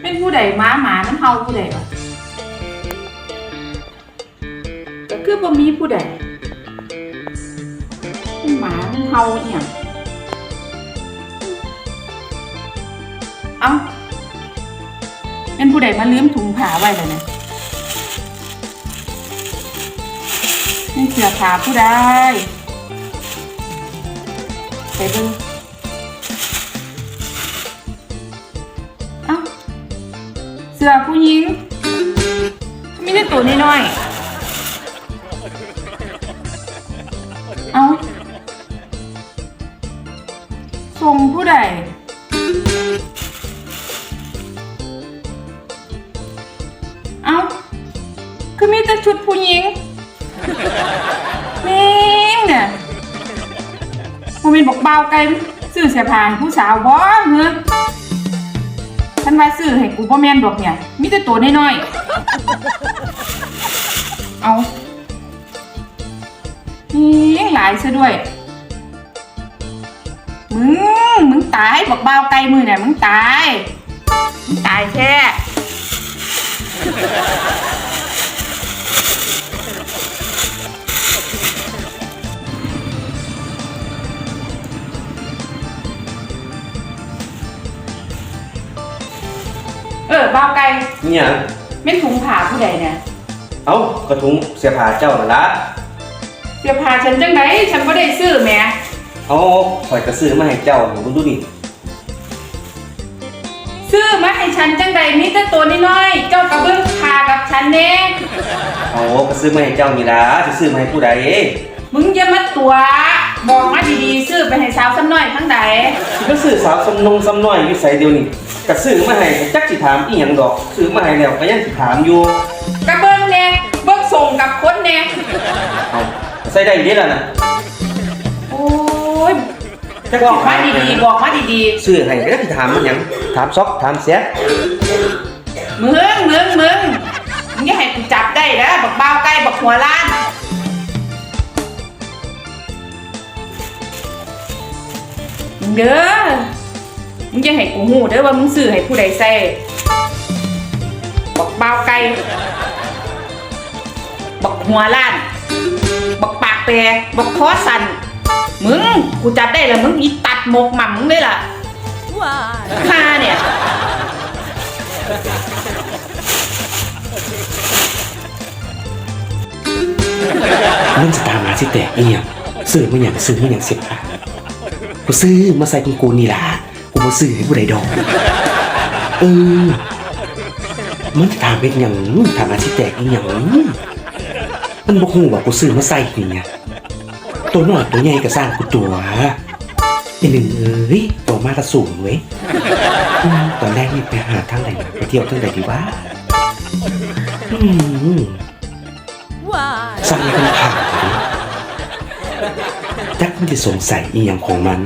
เป็นผู้ใดมาหมามันเฮาผู้ใดวะก็คือบ่มีผู้ใดมันหมามันเฮาอหย่างเอ้าเป็นผู้ใดมาลืมถุงผ้าไว้แล้วเนี่ยนี่เสื้อผ้าผู้ใด ไปเบิ่งเอ้าเสื้อผู้หญิงไมีแต่ตัวน้อยๆเอาส่งผู้ใดเอาคือมีแต่ชุดผู้หญิงแม่งเนี่ย มันเป็นบอกเบาไกลซื้อเสียผาให้ผู้สาวบ่เหรอฉันว่าซื้อให้กูบ่แม่นดอกเนี่ยมีแต่ตัวน้อยๆเอานี่หลายซะด้วย มึง มึงตายบอกบ่าไกลมือเนี่ยมึงตาย มึงตายแค่ เออบ่าวไกลเนี่ยแม่นถุงผ้าผู้ใดเนี่ยเอ้ากระทุงเสียผ้าเจ้านั่นละเสื้อผ้าฉันจังไดฉันบ่ได้ซื้อแหมเอาข่อยกระซื้อมาให้เจ้าหนูดูนี่ซื้อมาให้ฉันจังใดมีแต่ตัวน้อยๆเจ้ากระเบื้องพากับฉันแน่เอากระซื้อมาให้เจ้านี่ละจะซื้อมาให้ผู้ใดมึงอย่ามาตัวบอกมาดีๆซื้อไปให้สาวสำน้อยทั้งใดสิก็ซื้อสาวสำนงสำน้อยอยู่ใส่เดียวนี่ กระซื้อมาให้จักสิถามอีหยังดอกซื้อมาให้แล้วก็ยังสิถามอยู่กระเบื้องแน่เบื้องส่งกับคนแน่เอาใส่ได้อยู่เด้ล่ะนะโอ้ยจักบสิอกมาถามดีๆบอกมาดีซื้อให้ก็จักสิถามมันหยังถามซอกถามเสียๆมึงมึงมึงมึงอย่าให้กูจับได้นะบักบ้าวใกล้บักหัวล้านมึงเด้อ มึงอย่าให้กูหูเด้อว่ามึงซื้อให้ผู้ใดใส่บักบ้าวไก่บักหัวล้านบักปากแปรบักคอสันมึงกูจับได้แล้วมึงอีตัดหมกหม่ำมึงเลยล่ะ Why? ค่าเนี่ยมันจะตามมาสิแตกอียงซื้อมาอย่างซื้อมาอย่างเสียบากูซื้อมาใส่ของกูนี่ล่ะ กูบ่ซื้อให้ผู้ใดดอกเออมันจะถามเป็นอย่างถามมาสิแตกอีหยังมันบ่ฮู้ว่ากูซื้อมาใส่นี่ไงตัวน้อยตัวใหญ่ก็สร้างกูตัวอีหนึ่งเอ้ยตัวมาตะสูงเว้ยตอนแรกนี่ไปหาทางไหนนะไปเที่ยวทางไหนดีวะอืม Why? สั่งกันผ่านจักมันจะสงสัยอีหยังของมัน